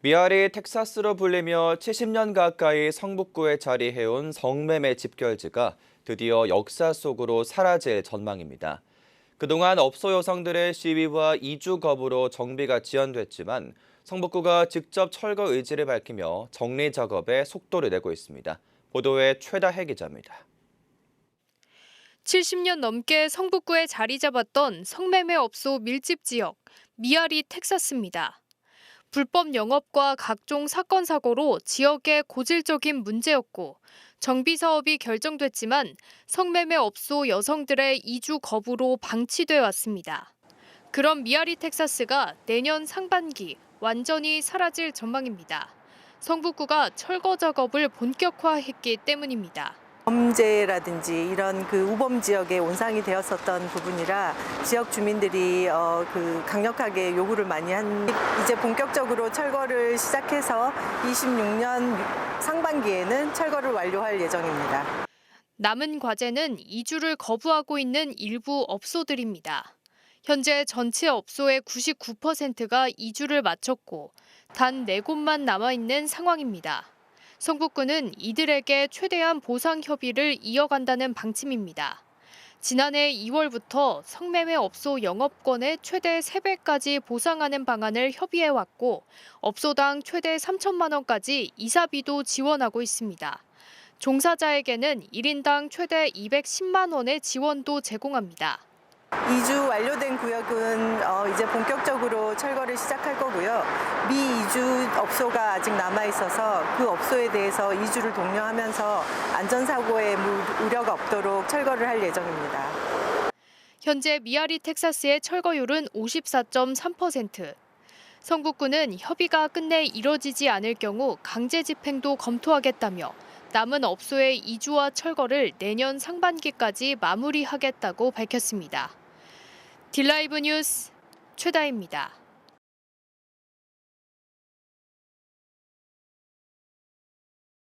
미아리 텍사스로 불리며 70년 가까이 성북구에 자리해온 성매매 집결지가 드디어 역사 속으로 사라질 전망입니다. 그동안 업소 여성들의 시위와 이주 거부로 정비가 지연됐지만 성북구가 직접 철거 의지를 밝히며 정리 작업에 속도를 내고 있습니다. 보도에 최다혜 기자입니다. 70년 넘게 성북구에 자리 잡았던 성매매 업소 밀집 지역 미아리 텍사스입니다. 불법 영업과 각종 사건 사고로 지역의 고질적인 문제였고 정비 사업이 결정됐지만 성매매 업소 여성들의 이주 거부로 방치돼 왔습니다. 그럼 미아리 텍사스가 내년 상반기 완전히 사라질 전망입니다. 성북구가 철거 작업을 본격화했기 때문입니다. 범죄라든지 이런 그 우범 지역에 온상이 되었었던 부분이라 지역 주민들이 어, 그 강력하게 요구를 많이 한 이제 본격적으로 철거를 시작해서 26년 상반기에는 철거를 완료할 예정입니다. 남은 과제는 이주를 거부하고 있는 일부 업소들입니다. 현재 전체 업소의 99%가 이주를 마쳤고 단 4곳만 남아 있는 상황입니다. 성북구는 이들에게 최대한 보상 협의를 이어간다는 방침입니다. 지난해 2월부터 성매매 업소 영업권의 최대 3배까지 보상하는 방안을 협의해 왔고 업소당 최대 3천만 원까지 이사비도 지원하고 있습니다. 종사자에게는 1인당 최대 210만 원의 지원도 제공합니다. 이주 완료된 구역은 어, 이제 본격적으로 철거를 시작할 거고요. 미이주 업소가 아직 남아 있어서 그 업소에 대해서 이주를 독려하면서 안전사고의 무- 우려가 없도록 철거를 할 예정입니다. 현재 미아리 텍사스의 철거율은 54.3%. 성북구는 협의가 끝내 이뤄지지 않을 경우 강제 집행도 검토하겠다며 남은 업소의 이주와 철거를 내년 상반기까지 마무리하겠다고 밝혔습니다. 딜라이브 뉴스 최다입니다.